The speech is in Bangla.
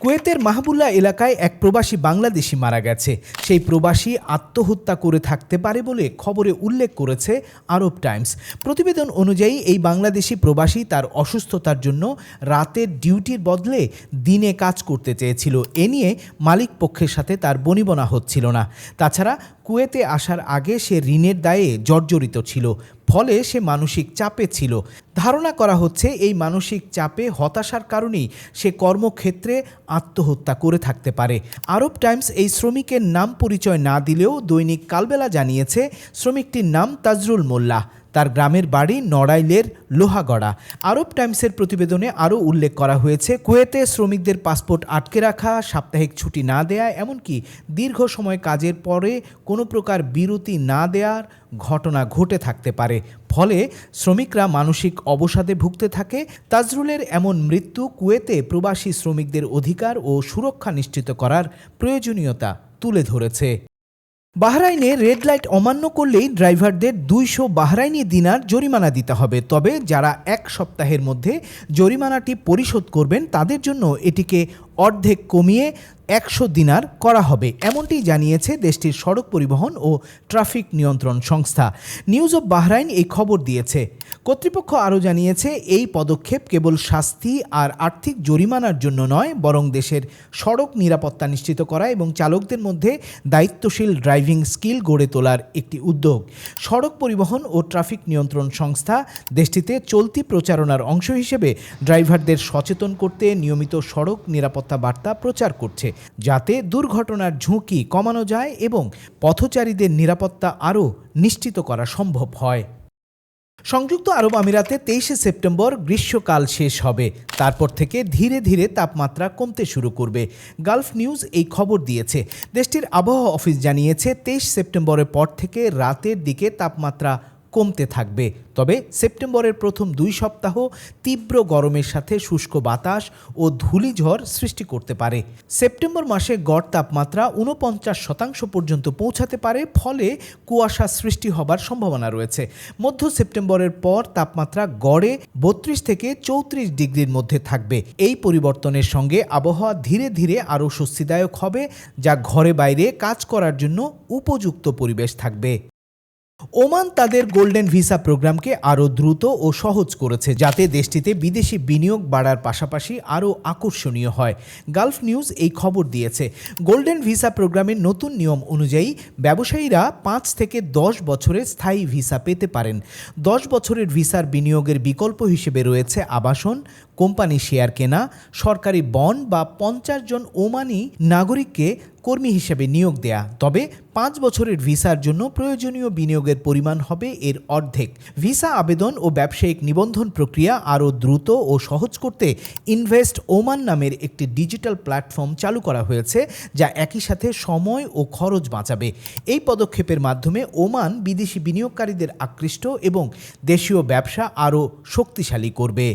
কুয়েতের মাহবুল্লা এলাকায় এক প্রবাসী বাংলাদেশি মারা গেছে। সেই প্রবাসী আত্মহত্যা করে থাকতে পারে বলে খবরে উল্লেখ করেছে আরব টাইমস। প্রতিবেদন অনুযায়ী এই বাংলাদেশি প্রবাসী তার অসুস্থতার জন্য রাতের ডিউটির বদলে দিনে কাজ করতে চেয়েছিল। এ নিয়ে মালিক পক্ষের সাথে তার বনিবনা হচ্ছিল না। তাছাড়া কুয়েতে আসার আগে সে ঋণের দায়ে জর্জরিত ছিল। ফলে সে মানসিক চাপে ছিল। ধারণা করা হচ্ছে এই মানসিক চাপে হতাশার কারণেই সে কর্মক্ষেত্রে আত্মহত্যা করে থাকতে পারে। আরব টাইমস এই শ্রমিকের নাম পরিচয় না দিলেও দৈনিক কালবেলা জানিয়েছে, শ্রমিকটির নাম তাজরুল মোল্লা। তার গ্রামের বাড়ি নড়াইলের লোহাগড়া। আরব টাইমসের প্রতিবেদনে আরও উল্লেখ করা হয়েছে, কুয়েতে শ্রমিকদের পাসপোর্ট আটকে রাখা, সাপ্তাহিক ছুটি না দেয়া, এমনকি দীর্ঘ সময় কাজের পরে কোনো প্রকার বিরতি না দেওয়ার ঘটনা ঘটে থাকতে পারে। ফলে শ্রমিকরা মানসিক অবসাদে ভুগতে থাকে। তাজরুলের এমন মৃত্যু কুয়েতে প্রবাসী শ্রমিকদের অধিকার ও সুরক্ষা নিশ্চিত করার প্রয়োজনীয়তা তুলে ধরেছে। বাহরাইনে রেড লাইট অমান্য করলেই ড্রাইভারদের দুইশো বাহরাইনি দিনার জরিমানা দিতে হবে। তবে যারা এক সপ্তাহের মধ্যে জরিমানাটি পরিশোধ করবেন, তাদের জন্য এটিকে অর্ধেক কমিয়ে একশো দিনার করা হবে। এমনটি জানিয়েছে দেশটির সড়ক পরিবহন ও ট্রাফিক নিয়ন্ত্রণ সংস্থা। নিউজ অব বাহরাইন এই খবর দিয়েছে। কর্তৃপক্ষ আরও জানিয়েছে, এই পদক্ষেপ কেবল শাস্তি আর আর্থিক জরিমানার জন্য নয়, বরং দেশের সড়ক নিরাপত্তা নিশ্চিত করা এবং চালকদের মধ্যে দায়িত্বশীল ড্রাইভিং স্কিল গড়ে তোলার একটি উদ্যোগ। সড়ক পরিবহন ও ট্রাফিক নিয়ন্ত্রণ সংস্থা দেশটিতে চলতি প্রচারণার অংশ হিসেবে ড্রাইভারদের সচেতন করতে নিয়মিত সড়ক নিরাপত্তা বার্তা প্রচার করছে, যাতে দুর্ঘটনার ঝুঁকি কমানো যায় এবং পথচারীদের নিরাপত্তা আরও নিশ্চিত করা সম্ভব হয়। সংযুক্ত আরব আমিরাতে তেইশে সেপ্টেম্বর গ্রীষ্মকাল শেষ হবে। তারপর থেকে ধীরে ধীরে তাপমাত্রা কমতে শুরু করবে। গালফ নিউজ এই খবর দিয়েছে। দেশটির আবহাওয়া অফিস জানিয়েছে, তেইশ সেপ্টেম্বরের পর থেকে রাতের দিকে তাপমাত্রা কমতে থাকবে। তবে সেপ্টেম্বরের প্রথম দুই সপ্তাহ তীব্র গরমের সাথে শুষ্ক বাতাস ও ধূলিঝড় সৃষ্টি করতে পারে। সেপ্টেম্বর মাসে গড় তাপমাত্রা উনপঞ্চাশ শতাংশ পর্যন্ত পৌঁছাতে পারে, ফলে কুয়াশা সৃষ্টি হবার সম্ভাবনা রয়েছে। মধ্য সেপ্টেম্বরের পর তাপমাত্রা গড়ে বত্রিশ থেকে চৌত্রিশ ডিগ্রির মধ্যে থাকবে। এই পরিবর্তনের সঙ্গে আবহাওয়া ধীরে ধীরে আরও স্বস্তিদায়ক হবে, যা ঘরে বাইরে কাজ করার জন্য উপযুক্ত পরিবেশ থাকবে। ওমান তাদের গোল্ডেন ভিসা প্রোগ্রামকে আরও দ্রুত ও সহজ করেছে, যাতে দেশটিতে বিদেশি বিনিয়োগ বাড়ার পাশাপাশি আরও আকর্ষণীয় হয়। গালফ নিউজ এই খবর দিয়েছে। গোল্ডেন ভিসা প্রোগ্রামের নতুন নিয়ম অনুযায়ী ব্যবসায়ীরা পাঁচ থেকে দশ বছরের স্থায়ী ভিসা পেতে পারেন। দশ বছরের ভিসার বিনিয়োগের বিকল্প হিসেবে রয়েছে আবাসন, কোম্পানি শেয়ার কেনা, সরকারি বন্ড বা পঞ্চাশ জন ওমানি নাগরিককে কর্মী হিসেবে নিয়োগ দেয়া। তবে পাঁচ বছরের ভিসার জন্য প্রয়োজনীয় বিনিয়োগের পরিমাণ হবে এর অর্ধেক। ভিসা আবেদন ও ব্যবসায়িক নিবন্ধন প্রক্রিয়া আরও দ্রুত ও সহজ করতে ইনভেস্ট ওমান নামের একটি ডিজিটাল প্ল্যাটফর্ম চালু করা হয়েছে, যা একই সাথে সময় ও খরচ বাঁচাবে। এই পদক্ষেপের মাধ্যমে ওমান বিদেশি বিনিয়োগকারীদের আকৃষ্ট এবং দেশীয় ব্যবসা আরও শক্তিশালী করবে।